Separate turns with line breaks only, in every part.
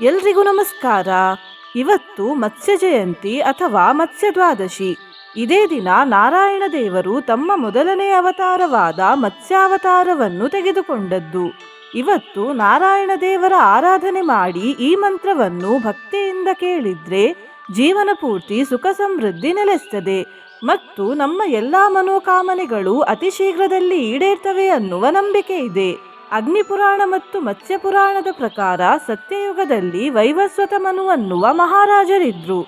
ಎಲ್ರಿಗೂ ನಮಸ್ಕಾರ. ಇವತ್ತು ಮತ್ಸ್ಯ ಜಯಂತಿ ಅಥವಾ ಮತ್ಸ್ಯ ದ್ವಾದಶಿ. ಇದೇ ದಿನ ನಾರಾಯಣ ದೇವರು ತಮ್ಮ ಮೊದಲನೇ ಅವತಾರವಾದ ಮತ್ಸ್ಯಾವತಾರವನ್ನು ತೆಗೆದುಕೊಂಡದ್ದು. ಇವತ್ತು ನಾರಾಯಣ ದೇವರ ಆರಾಧನೆ ಮಾಡಿ ಈ ಮಂತ್ರವನ್ನು ಭಕ್ತಿಯಿಂದ ಕೇಳಿದ್ರೆ ಜೀವನ ಪೂರ್ತಿ ಸುಖ ಸಮೃದ್ಧಿ ನೆಲೆಸ್ತದೆ. ಮತ್ತು ನಮ್ಮ ಎಲ್ಲಾ ಮನೋಕಾಮನೆಗಳು ಅತಿ ಶೀಘ್ರದಲ್ಲಿ ಈಡೇರ್ತವೆ ಅನ್ನುವ ನಂಬಿಕೆ ಇದೆ. ಅಗ್ನಿಪುರಾಣ ಮತ್ತು ಮತ್ಸ್ಯಪುರಾಣದ ಪ್ರಕಾರ ಸತ್ಯಯುಗದಲ್ಲಿ ವೈವಸ್ವತ ಮನು ಅನ್ನುವ ಮಹಾರಾಜರಿದ್ರು.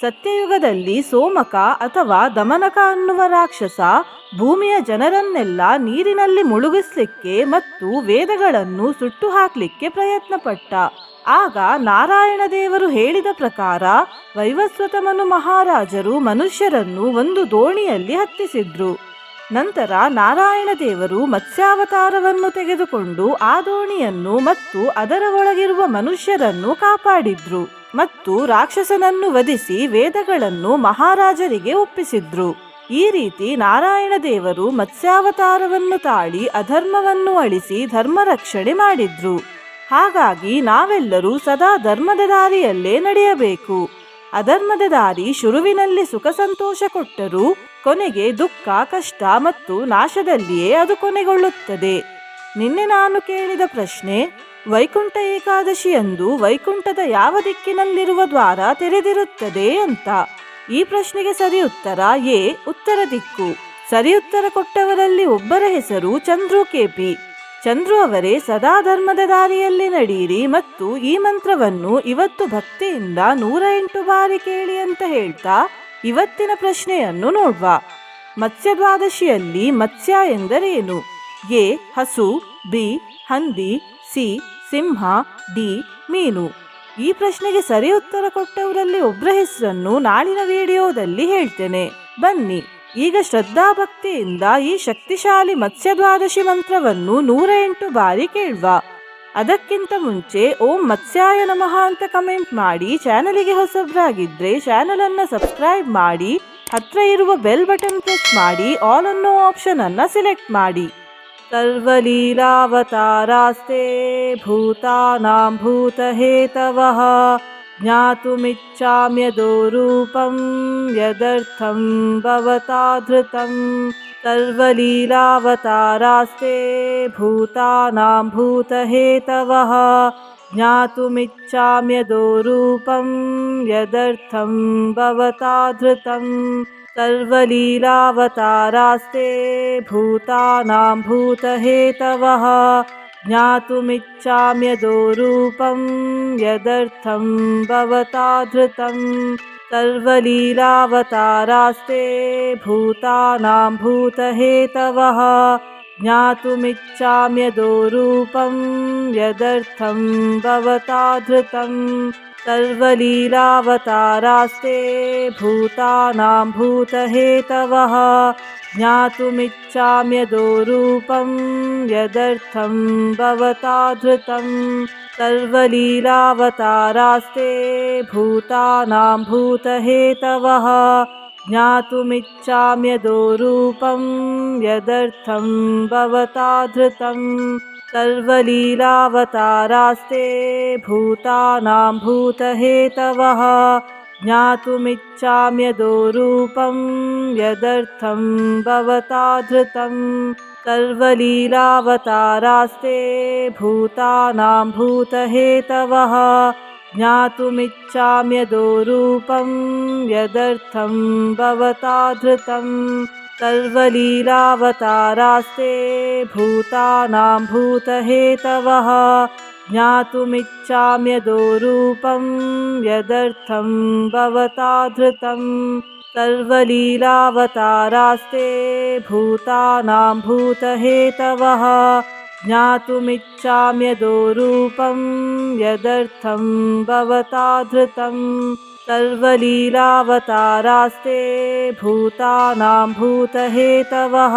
ಸತ್ಯಯುಗದಲ್ಲಿ ಸೋಮಕ ಅಥವಾ ದಮನಕ ಅನ್ನುವ ರಾಕ್ಷಸ ಭೂಮಿಯ ಜನರನ್ನೆಲ್ಲ ನೀರಿನಲ್ಲಿ ಮುಳುಗಿಸ್ಲಿಕ್ಕೆ ಮತ್ತು ವೇದಗಳನ್ನು ಸುಟ್ಟು ಹಾಕ್ಲಿಕ್ಕೆ ಪ್ರಯತ್ನ ಪಟ್ಟ ಆಗ ನಾರಾಯಣ ದೇವರು ಹೇಳಿದ ಪ್ರಕಾರ ವೈವಸ್ವತಮನು ಮಹಾರಾಜರು ಮನುಷ್ಯರನ್ನು ಒಂದು ದೋಣಿಯಲ್ಲಿ ಹತ್ತಿಸಿದ್ರು. ನಂತರ ನಾರಾಯಣ ದೇವರು ಮತ್ಸ್ಯಾವತಾರವನ್ನು ತೆಗೆದುಕೊಂಡು ಆ ದೋಣಿಯನ್ನು ಮತ್ತು ಅದರ ಒಳಗಿರುವ ಮನುಷ್ಯರನ್ನು ಕಾಪಾಡಿದ್ರು ಮತ್ತು ರಾಕ್ಷಸನನ್ನು ವಧಿಸಿ ವೇದಗಳನ್ನು ಮಹಾರಾಜರಿಗೆ ಒಪ್ಪಿಸಿದ್ರು. ಈ ರೀತಿ ನಾರಾಯಣ ದೇವರು ಮತ್ಸ್ಯಾವತಾರವನ್ನು ತಾಳಿ ಅಧರ್ಮವನ್ನು ಅಳಿಸಿ ಧರ್ಮ ರಕ್ಷಣೆ ಮಾಡಿದ್ರು. ಹಾಗಾಗಿ ನಾವೆಲ್ಲರೂ ಸದಾ ಧರ್ಮದ ದಾರಿಯಲ್ಲೇ ನಡೆಯಬೇಕು. ಅಧರ್ಮದ ದಾರಿ ಶುರುವಿನಲ್ಲಿ ಸುಖ ಸಂತೋಷ ಕೊಟ್ಟರೂ ಕೊನೆಗೆ ದುಃಖ, ಕಷ್ಟ ಮತ್ತು ನಾಶದಲ್ಲಿಯೇ ಅದು ಕೊನೆಗೊಳ್ಳುತ್ತದೆ. ನಿನ್ನೆ ನಾನು ಕೇಳಿದ ಪ್ರಶ್ನೆ, ವೈಕುಂಠ ಏಕಾದಶಿಯಂದು ವೈಕುಂಠದ ಯಾವ ದಿಕ್ಕಿನಲ್ಲಿರುವ ದ್ವಾರ ತೆರೆದಿರುತ್ತದೆ ಅಂತ? ಈ ಪ್ರಶ್ನೆಗೆ ಸರಿ ಉತ್ತರ ಎ, ಉತ್ತರ ದಿಕ್ಕು. ಸರಿ ಉತ್ತರ ಕೊಟ್ಟವರಲ್ಲಿ ಒಬ್ಬರ ಹೆಸರು ಚಂದ್ರು ಕೆಪಿ ಚಂದ್ರು ಅವರೇ ಸದಾ ಧರ್ಮದ ದಾರಿಯಲ್ಲಿ ನಡೆಯಿರಿ ಮತ್ತು ಈ ಮಂತ್ರವನ್ನು ಇವತ್ತು ಭಕ್ತಿಯಿಂದ ನೂರ ಎಂಟು ಬಾರಿ ಕೇಳಿ ಅಂತ ಹೇಳ್ತಾ ಇವತ್ತಿನ ಪ್ರಶ್ನೆಯನ್ನು ನೋಡುವ. ಮತ್ಸ್ಯ ದ್ವಾದಶಿಯಲ್ಲಿ ಮತ್ಸ್ಯ ಎಂದರೇನು? ಎ, ಹಸು, ಬಿ, ಹಂದಿ, ಸಿ, ಸಿಂಹ, ಡಿ, ಮೀನು. ಈ ಪ್ರಶ್ನೆಗೆ ಸರಿ ಉತ್ತರ ಕೊಟ್ಟವರಲ್ಲಿ ಒಬ್ಬರ ಹೆಸರನ್ನು ನಾಳಿನ ವಿಡಿಯೋದಲ್ಲಿ ಹೇಳ್ತೇನೆ. ಬನ್ನಿ. ಈಗ ಶ್ರದ್ಧಾಭಕ್ತಿಯಿಂದ ಈ ಶಕ್ತಿಶಾಲಿ ಮತ್ಸ್ಯ ದ್ವಾದಶಿ ಮಂತ್ರವನ್ನು ನೂರ ಎಂಟು ಬಾರಿ ಕೇಳುವ. ಅದಕ್ಕಿಂತ ಮುಂಚೆ ಓಂ ಮತ್ಸ್ಯಾಯ ನಮಃ ಅಂತ ಕಮೆಂಟ್ ಮಾಡಿ ಚಾನಲಿಗೆ ಹೊಸಬ್ರಾಗಿದ್ರೆ ಚಾನಲ್ ಅನ್ನ ಸಬ್ಸ್ಕ್ರೈಬ್ ಮಾಡಿ ಹತ್ರ ಇರುವ ಬೆಲ್ ಬಟನ್ ಪ್ರೆಸ್ ಮಾಡಿ ಆಲ್ ಅನ್ನೋ ಆಪ್ಷನ್ ಅನ್ನ ಸಿಲೆಕ್ಟ್ ಮಾಡಿ ಸರ್ವಲೀಲಾವತಾರಾಸ್ತೆ ಭೂತಾನಾಂ ಭೂತಹೇತವಃ ज्ञातुमिच्छाम्यदो रूपं यदर्थं भवता धृतं सर्वलीलावतारास्ते भूतानां भूतहेतवः ज्ञातुमिच्छाम्यदो रूपं यदर्थं भवता धृतं सर्वलीलावतारास्ते भूतानां भूतहेतवः ज्ञातुमिच्छाम्यदो रूपं यदर्थं भवता धृतं सर्वलीलावतारास्ते भूतानां भूतहेतवः ज्ञातुमिच्छाम्यदो रूपं यदर्थं भवता धृतं सर्वलीलावतारास्ते भूतानां भूतहेतवः ज्ञातुमिच्छाम्यदो रूपं यदर्थं भवता धृतं सर्वलीलावतारास्ते भूतानां भूतहेतवः ज्ञातुमिच्छाम्यदो रूपं यदर्थं भवता धृतं सर्वलीलावतारास्ते भूतानां भूतहेतवः ज्ञातुमिच्छाम्यदो रूपं यदर्थं भवता धृतं सर्वलीलावतारास्ते भूतानां भूतहेतवः ज्ञातुमिच्छाम्यदो रूपं यदर्थं भवता धृतं सर्वलीलावतारास्ते भूतानां भूतहेतवः ज्ञातुमिच्छाम्यदो रूपं यदर्थं भवता धृतं सर्वलीलावतारास्ते भूतानां भूतहेतवः ज्ञातुमिच्छाम्यदो रूपं यदर्थं भवता धृतं सर्वलीलावतारास्ते भूतानां भूतहेतवः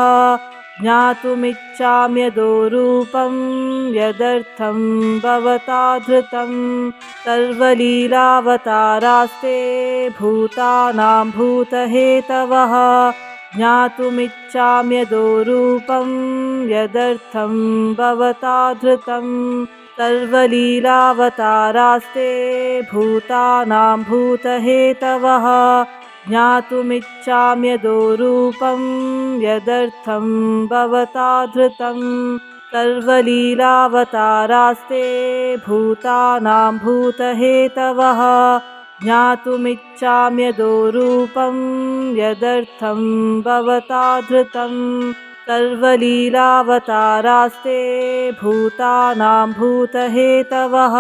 ज्ञातुमिच्छाम्यदो रूपं यदर्थं भवता धृतं सर्वलीलावतारास्ते भूतानां भूतहेतवः ज्ञातुमिच्छाम्यदो रूपं यदर्थं भवता धृतं सर्वलीलावतारास्ते भूतानां भूतहेतवः ज्ञातुमिच्छाम्यदो रूपं यदर्थं भवता धृतं सर्वलीलावतारास्ते भूतानां भूतहेतवः। ज्ञातुमिच्छाम्यदो रूपं यदर्थं भवता धृतं सर्वलीलावतारास्ते भूतानां भूतहेतवः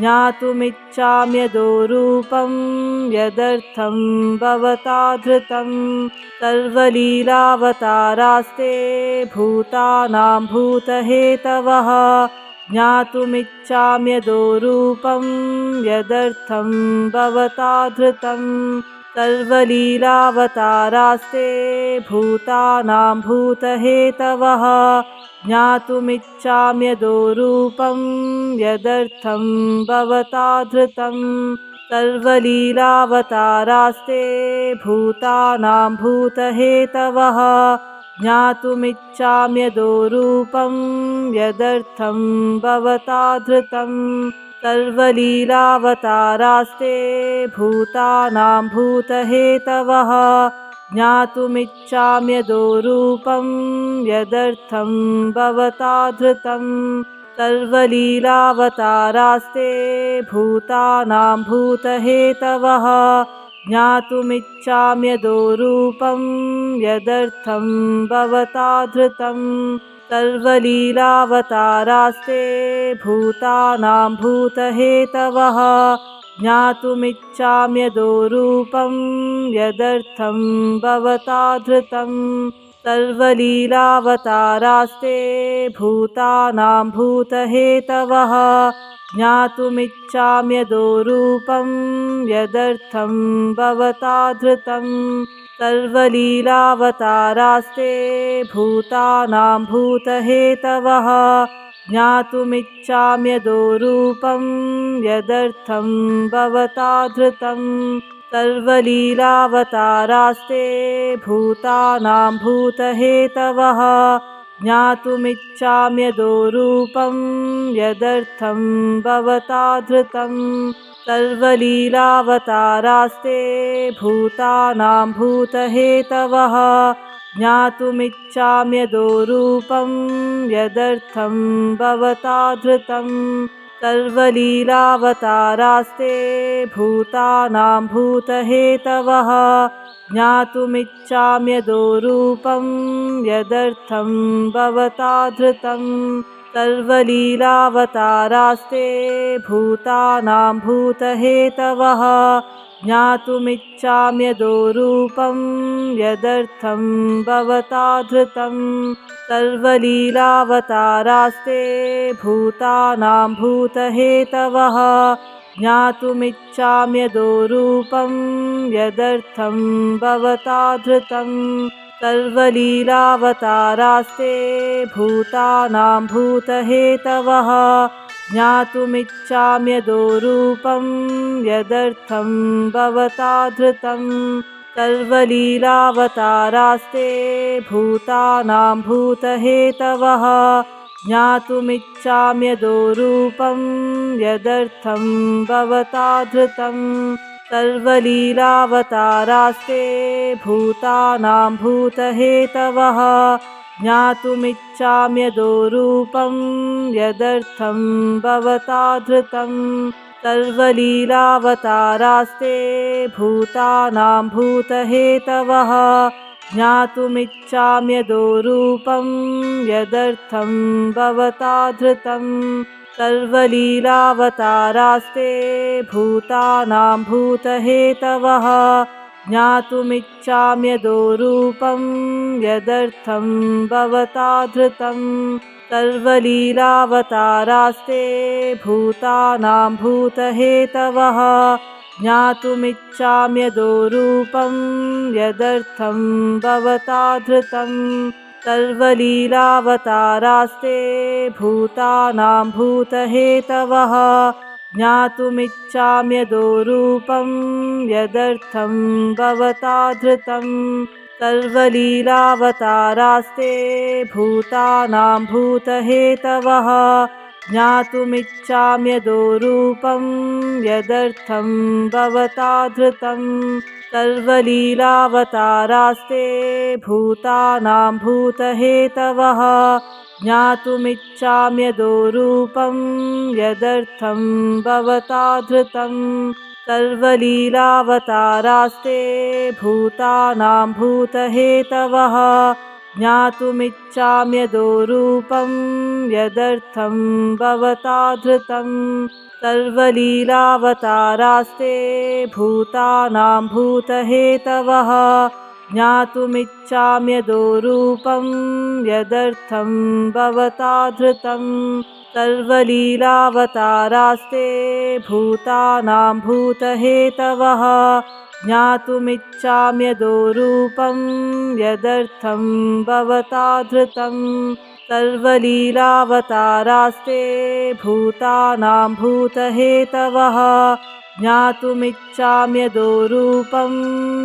ज्ञातुमिच्छाम्यदो रूपं यदर्थं भवता धृतं सर्वलीलावतारास्ते भूतानां भूतहेतवः। ज्ञातुमिच्छाम्यदो रूपं यदर्थं भवता धृतं सर्वलीलावतारास्ते भूतानां भूतहेतवः ज्ञातुमिच्छाम्यदो रूपं यदर्थं भवता धृतं सर्वलीलावतारास्ते भूतानां भूतहेतवः ज्ञातुमिच्छाम्यदो रूपं यदर्थं भवता धृतं सर्वलीलावतारास्ते भूतानां भूतहेतवः ज्ञातुमिच्छाम्यदो रूपं यदर्थं भवता धृतं सर्वलीलावतारास्ते भूतानां भूतहेतवः ज्ञातुमिच्छाम्यदो रूपं यदर्थं भवता धृतं सर्वलीलावतारास्ते भूतानां भूतहेतवः ज्ञातुमिच्छाम्यदो रूपं यदर्थं भवता धृतं सर्वलीलावतारास्ते भूतानां भूतहेतवः ज्ञातुमिच्छाम्यदो रूपं यदर्थं भवता धृतं सर्वलीलावतारास्ते भूतानां भूतहेतवः ज्ञातुमिच्छाम्यदो रूपं यदर्थं भवता धृतं सर्वलीलावतारास्ते भूतानां भूतहेतवः ज्ञातुमिच्छाम्यदो रूपं यदर्थं भवता धृतं सर्वलीलावतारास्ते भूतानां भूतहेतवः ज्ञातुमिच्छाम्यदो रूपं यदर्थं भवता धृतं सर्वलीलावतारास्ते भूतानां भूतहेतवः ज्ञातुमिच्छाम्यदो रूपं यदर्थं भवता धृतं सर्वलीलावतारास्ते भूतानां भूतहेतवः ज्ञातुमिच्छाम्यदो रूपं यदर्थं भवता धृतं सर्वलीलावतारास्ते भूतानां भूतहेतवः ज्ञातुमिच्छाम्यदो रूपं यदर्थं भवता धृतं सर्वलीलावतारास्ते भूतानां भूतहेतवः ज्ञातुमिच्छाम्यदो रूपं यदर्थं भवता धृतं सर्वलीलावतारास्ते भूतानां भूतहेतवः ज्ञातुमिच्छाम्यदो रूपं यदर्थं भवता धृतं सर्वलीलावतारास्ते भूतानां भूतहेतवः ज्ञातुमिच्छाम्यदो रूपं यदर्थं भवता धृतं सर्वलीलावतारास्ते भूतानां भूतहेतवः ज्ञातुमिच्छाम्यदो रूपं यदर्थं भवता धृतं सर्वलीलावतारास्ते भूतानां भूतहेतवः ज्ञातुमिच्छाम्यदो रूपं यदर्थं भवता धृतं सर्वलीलावतारास्ते भूतानां भूतहेतवः ज्ञातुमिच्छाम्यदो रूपं यदर्थं भवता धृतं सर्वलीलावतारास्ते भूतानां भूतहेतवः ज्ञातुमिच्छाम्यदो रूपं यदर्थं भवता धृतं सर्वलीलावतारास्ते भूतानां भूतहेतवः ज्ञातुमिच्छाम्यदो रूपं यदर्थं भवता धृतं सर्वलीलावतारास्ते भूतानां भूतहेतवः ज्ञातुमिच्छाम्यदो रूपं यदर्थं भवता धृतं सर्वलीलावतारास्ते भूतानां भूतहेतवः ज्ञातुमिच्छाम्यदो रूपं यदर्थं भवता धृतं सर्वलीलावतारास्ते भूतानां भूतहेतवः ज्ञातुमिच्छाम्यदो रूपं यदर्थं भवता धृतं सर्वलीलावतारास्ते भूतानां भूतहेतवः ज्ञातुमिच्छाम्यदो रूपं यदर्थं भवता धृतं सर्वलीलावतारास्ते भूतानां भूतहेतवः ज्ञातुमिच्छाम्यदो रूपं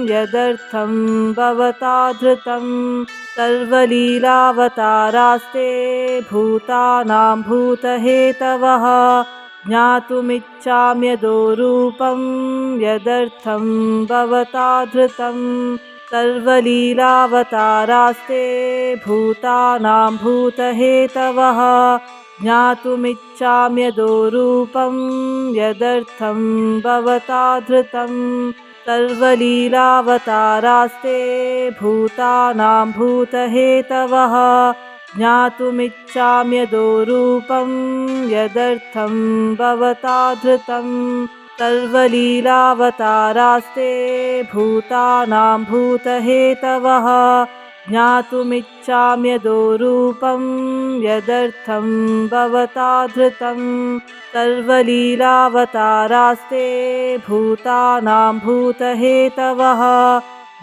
यदर्थं भवता धृतं सर्वलीलावतारास्ते भूतानां भूतहेतवः ज्ञातुमिच्छाम्यदो रूपं यदर्थं भवता धृतं सर्वलीलावतारास्ते भूतानां भूतहेतवः ज्ञातुमिच्छाम्यदो रूपं यदर्थं भवता धृतं सर्वलीलावतारास्ते भूतानां भूतहेतवः ज्ञातुमिच्छाम्यदो रूपं यदर्थं भवता धृतं सर्वलीलावतारास्ते भूतानां भूतहेतवः ज्ञातुमिच्छाम्यदो रूपं यदर्थं भवता धृतं सर्वलीलावतारास्ते भूतानां भूतहेतवः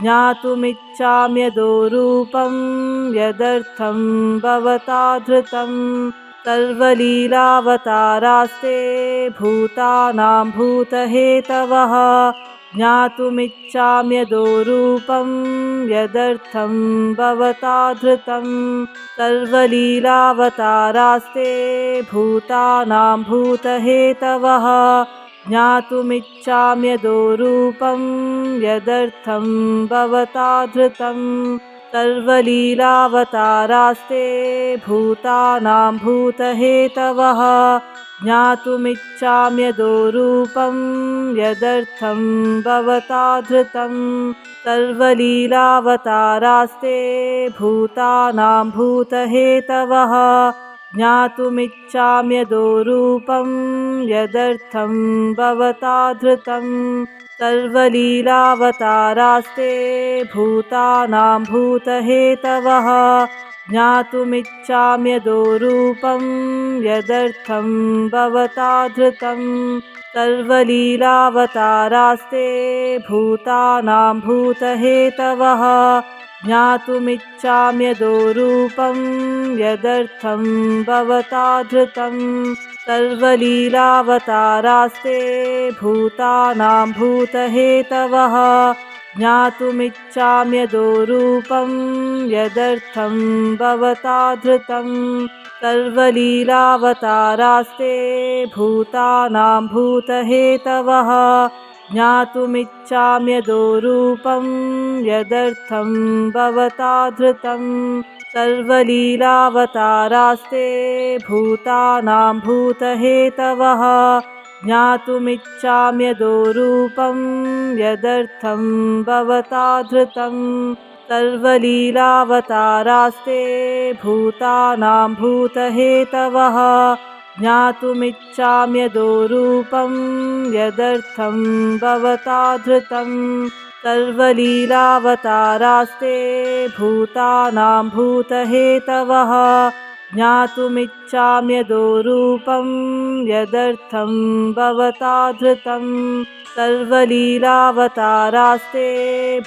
ज्ञातुमिच्छाम्यदो रूपं यदर्थं भवता धृतं सर्वलीलावतारास्ते भूतानां भूतहेतवः ज्ञातुमिच्छाम्यदो रूपं यदर्थं भवता धृतं सर्वलीलावतारास्ते भूतानां भूतहेतवः ज्ञातुमिच्छाम्यदो रूपं यदर्थं भवता धृतं सर्वलीलावतारास्ते भूतानां भूतहेतवः ज्ञातुमिच्छाम्यदो रूपं यदर्थं भवता धृतं सर्वलीलावतारास्ते भूतानां भूतहेतवः ज्ञातुमिच्छाम्यदो रूपं यदर्थं भवता धृतं सर्वलीलावतारास्ते भूतानां भूतहेतवः ज्ञातुमिच्छाम्यदो रूपं यदर्थं भवता धृतं सर्वलीलावतारास्ते भूतानां भूतहेतवः ज्ञातुमिच्छाम्यदो रूपं यदर्थं भवता धृतं सर्वलीलावतारास्ते भूतानां भूतहेतवः ज्ञातुमिच्छाम्यदो रूपं यदर्थं भवता धृतं सर्वलीलावतारास्ते भूतानां भूतहेतवः ज्ञातुमिच्छाम्यदो रूपं यदर्थं भवता धृतं सर्वलीलावतारास्ते भूतानां भूतहेतवः ज्ञातुमिच्छाम्यदो रूपं यदर्थं भवता धृतं सर्वलीलावतारास्ते भूतानां भूतहेतवः ज्ञातुमिच्छाम्यदो रूपं यदर्थं भवता धृतं सर्वलीलावतारास्ते भूतानां भूतहेतवः ज्ञातुमिच्छाम्यदो रूपं यदर्थं भवता धृतं सर्वलीलावतारास्ते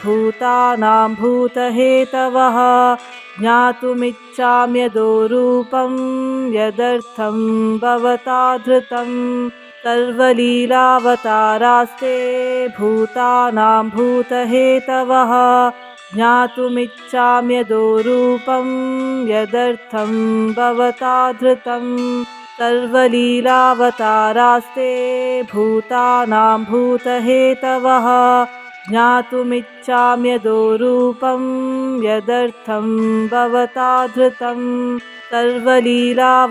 भूतानां भूतहेतवः ज्ञातुमिच्छाम्यदो रूपं यदर्थं भवता धृतं सर्वलीलावतारास्ते भूतानां भूतहेतवः ज्ञातुमिच्छाम्यदो रूपं यदर्थं भवता धृतं सर्वलीलावतारास्ते भूतानां भूतहेतवः ज्ञातुमिच्छाम्यदो रूपं यदर्थं भवता धृतं सर्वलीलावतारास्ते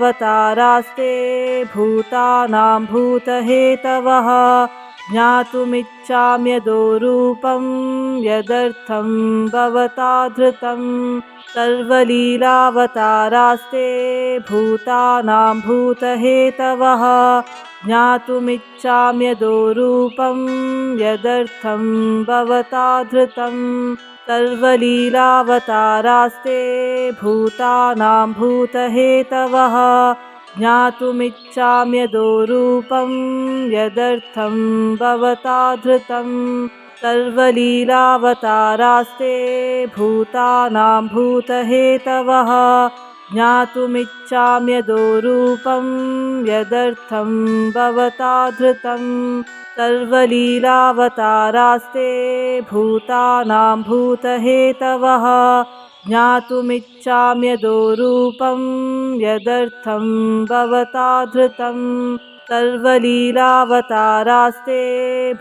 भूतानां भूतहेतवः ज्ञातुमिच्छाम्यदो रूपं यदर्थं भवता धृतं सर्वलीलावतारास्ते भूतानां भूतहेतवः ज्ञातुमिच्छाम्यदो रूपं यदर्थं भवता धृतं सर्वलीलावतारास्ते भूतानां भूतहेतवः। ज्ञातुमिच्छाम्यदो रूपं यदर्थं भवता धृतं सर्वलीलावतारास्ते भूतानां भूतहेतवः रूपं यदर्थं भवता धृतं सर्वलीलावतारास्ते भूतानां भूतहेतवः। ज्ञातुमिच्छाम्यदो रूपं यदर्थं भवता धृतं सर्वलीलावतारास्ते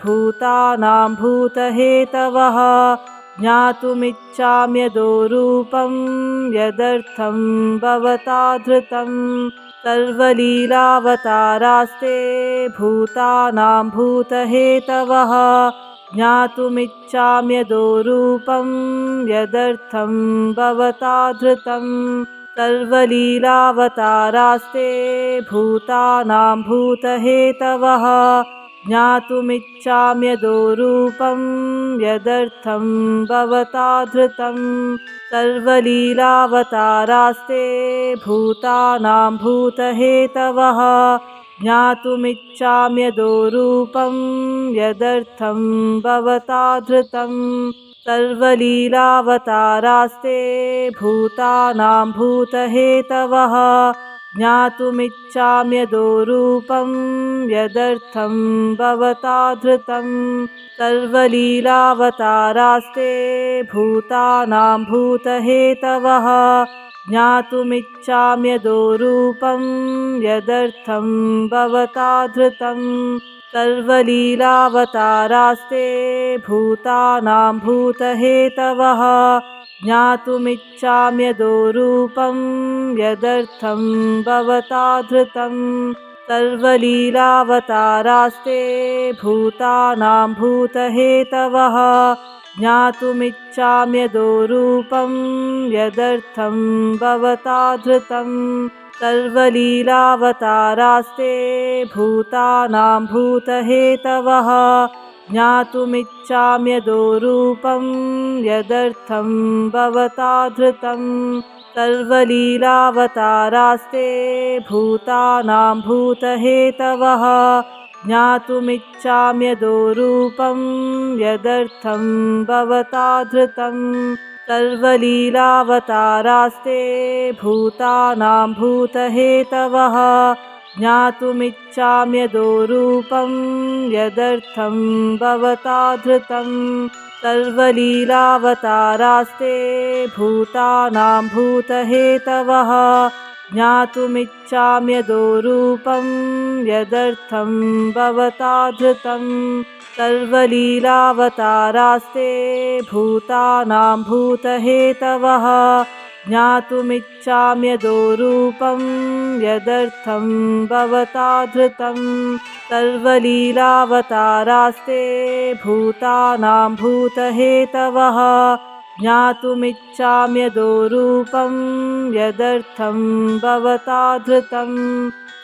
भूतानां भूतहेतवः ज्ञातुमिच्छाम्यदो रूपं यदर्थं भवता धृतं सर्वलीलावतारास्ते भूतानां भूतहेतवः। ज्ञातुमिच्छाम्यदो रूपं यदर्थं भवता धृतं सर्वलीलावतारास्ते भूतानां भूतहेतवः ज्ञातुमिच्छाम्यदो रूपं यदर्थं भवता धृतं सर्वलीलावतारास्ते भूतानां भूतहेतवः ज्ञातुमिच्छाम्यदो रूपं यदर्थं भवता धृतं सर्वलीलावतारास्ते भूतानां भूतहेतवः ज्ञातुमिच्छाम्यदो रूपं यदर्थं भवता धृतं सर्वलीलावतारास्ते भूतानां भूतहेतवः ज्ञातुमिच्छाम्यदो रूपं यदर्थं भवता धृतं सर्वलीलावतारास्ते भूतानां भूतहेतवः ज्ञातुमिच्छाम्यदो रूपं यदर्थं भवता धृतं सर्वलीलावतारास्ते भूतानां भूतहेतवः। ज्ञातुमिच्छाम्यदो रूपं यदर्थं भवता धृतं सर्वलीलावतारास्ते भूतानां भूतहेतवः ज्ञातुमिच्छाम्यदो रूपं यदर्थं भवता धृतं सर्वलीलावतारास्ते भूतानां भूतहेतवः। ज्ञातुमिच्छाम्यदो रूपं यदर्थं भवता धृतं सर्वलीलावतारास्ते भूतानां भूतहेतवः ज्ञातुमिच्छाम्यदो रूपं यदर्थं भवता धृतं सर्वलीलावतारास्ते भूतानां भूतहेतवः। ज्ञातुमिच्छाम्यदो रूपं यदर्थं भवता धृतं सर्वलीलावतारास्ते भूतानां भूतहेतवः रूपं यदर्थं भवता धृतं सर्वलीलावतारास्ते भूतानां भूतहेतवः। ज्ञातुमिच्छाम्यदो रूपं यदर्थं भवता धृतं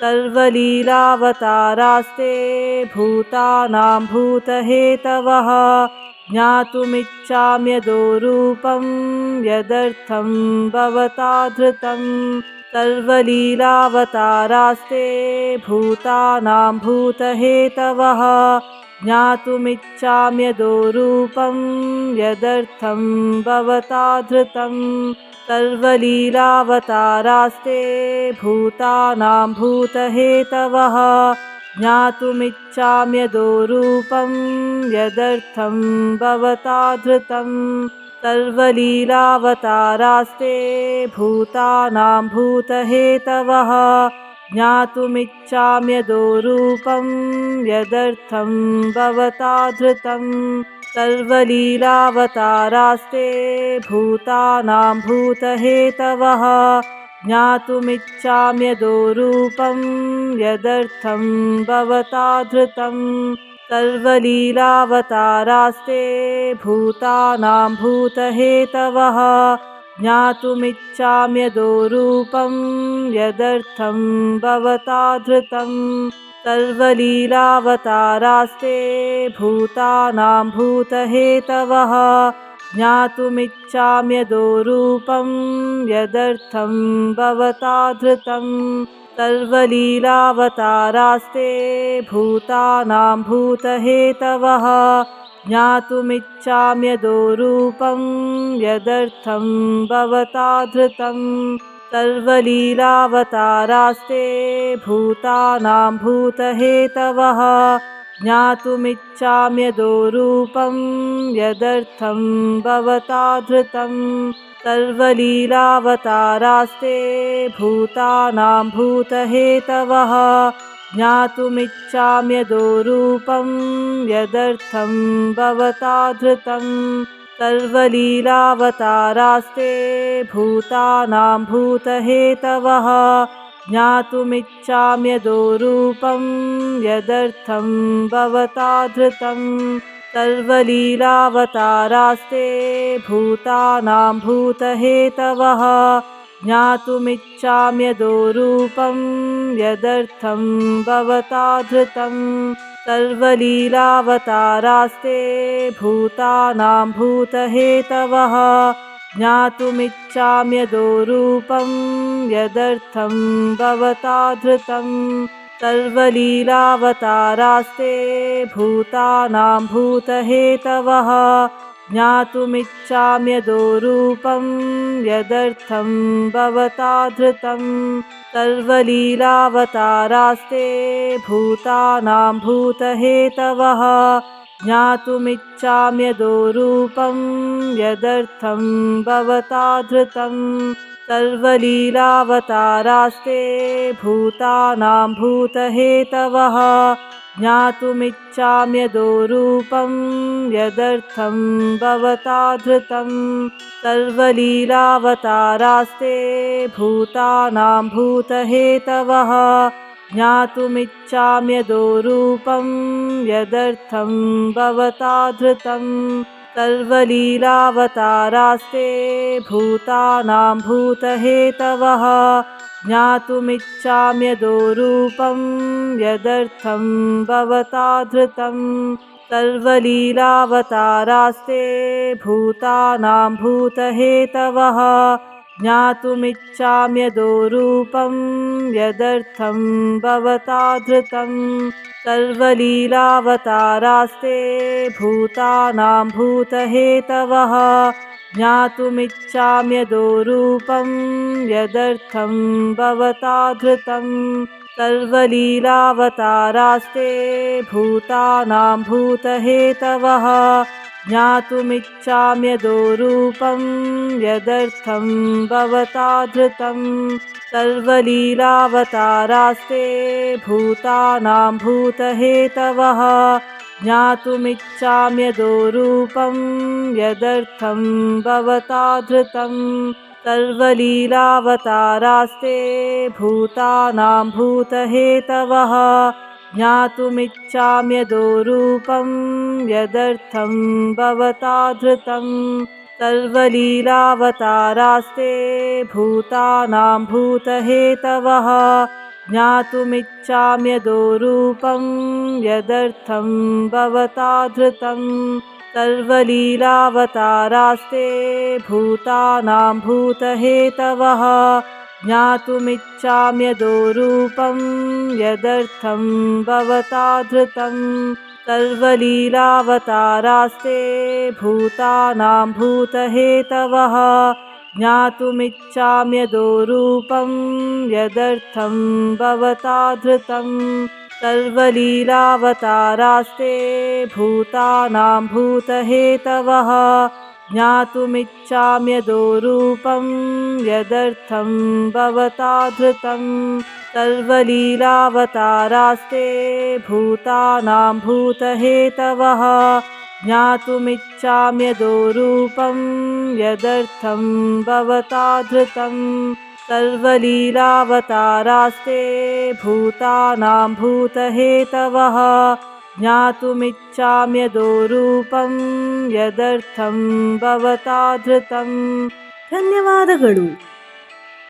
सर्वलीलावतारास्ते भूतानां भूतहेतवः ज्ञातुमिच्छाम्यदो रूपं यदर्थं भवता धृतं सर्वलीलावतारास्ते भूतानां भूतहेतवः। ज्ञातुमिच्छाम्यदो रूपं यदर्थं भवता धृतं सर्वलीलावतारास्ते भूतानां भूतहेतवः ज्ञातुमिच्छाम्यदो रूपं यदर्थं भवता धृतं सर्वलीलावतारास्ते भूतानां भूतहेतवः। ज्ञातुमिच्छाम्यदो रूपं यदर्थं भवता धृतं सर्वलीलावतारास्ते भूतानां भूतहेतवः ज्ञातुमिच्छाम्यदो रूपं यदर्थं भवता धृतम् सर्वलीलावतारास्ते भूतानां भूतहेतवः। ज्ञातुमिच्छाम्यदो रूपं यदर्थं भवता धृतं सर्वलीलावतारास्ते भूतानां भूतहेतवः ज्ञातुमिच्छाम्यदो रूपं यदर्थं भवता धृतम् सर्वलीलावतारास्ते भूतानां भूतहेतवः ज्ञातुमिच्छाम्यदो रूपं यदर्थं भवता धृतं सर्वलीलावतारास्ते भूतानां भूतहेतवः ज्ञातुमिच्छाम्यदो रूपं यदर्थं भवता धृतं सर्वलीलावतारास्ते भूतानां भूतहेतवः ज्ञातुमिच्छाम्यदो रूपं यदर्थं भवता धृतं सर्वलीलावतारास्ते भूतानां भूतहेतवः ज्ञातुमिच्छाम्यदो रूपं यदर्थं भवता धृतं सर्वलीलावतारास्ते भूतानां भूतहेतवः। ज्ञातुमिच्छाम्यदो रूपं यदर्थं भवता धृतं सर्वलीलावतारास्ते भूतानां भूतहेतवः ज्ञातुमिच्छाम्यदो रूपं यदर्थं भवता धृतं सर्वलीलावतारास्ते भूतानां भूतहेतवः। ज्ञातुमिच्छाम्यदो रूपं यदर्थं भवता धृतं सर्वलीलावतारास्ते भूतानां भूतहेतवः ज्ञातुमिच्छाम्यदो रूपं यदर्थं भवता धृतं सर्वलीलावतारास्ते भूतानां भूतहेतवः। ज्ञातुमिच्छाम्यदो रूपं यदर्थं भवता धृतं सर्वलीलावतारास्ते भूतानां भूतहेतवः ज्ञातुमिच्छाम्यदो रूपं यदर्थं भवता धृतं सर्वलीलावतारास्ते भूतानां भूतहेतवः। ज्ञातुमिच्छाम्यदो रूपं यदर्थं भवता धृतं सर्वलीलावतारास्ते भूतानां भूतहेतवः ज्ञातुमिच्छाम्यदो रूपं यदर्थं भवता धृतं सर्वलीलावतारास्ते भूतानां भूतहेतवः। ज्ञातुमिच्छाम्यदो रूपं यदर्थं भवता धृतं सर्वलीलावतारास्ते भूतानां भूतहेतवः रूपं यदर्थं भवता धृतं सर्वलीलावतारास्ते भूतानां भूतहेतवः। ज्ञातुमिच्छाम्यदो रूपं यदर्थं भवता धृतं सर्वलीलावतारास्ते भूतानां भूतहेतवः ज्ञातुमिच्छाम्यदो रूपं यदर्थं भवता धृतं सर्वलीलावतारास्ते भूतानां भूतहेतवः। ज्ञातुमिच्छाम्यदो रूपं यदर्थं भवता धृतं सर्वलीलावतारास्ते भूतानां भूतहेतवः ज्ञातुमिच्छाम्यदो रूपं यदर्थं भवता धृतं सर्वलीलावतारास्ते भूतानां भूतहेतवः ज्ञातुमिच्छाम्यदो रूपं यदर्थं भवता धृतं सर्वलीलावतारास्ते भूतानां भूतहेतवः ज्ञातुमिच्छाम्यदो रूपं यदर्थं भवता धृतं सर्वलीलावतारास्ते भूतानां भूतहेतवः। ज्ञातुमिच्छाम्यदो रूपं यदर्थं भवता धृतं सर्वलीलावतारास्ते भूतानां भूतहेतवः ರೂಪಂ ಯದರ್ಥಂ ಭವತಾ ಧೃತಂ ಧನ್ಯವಾದಗಳು.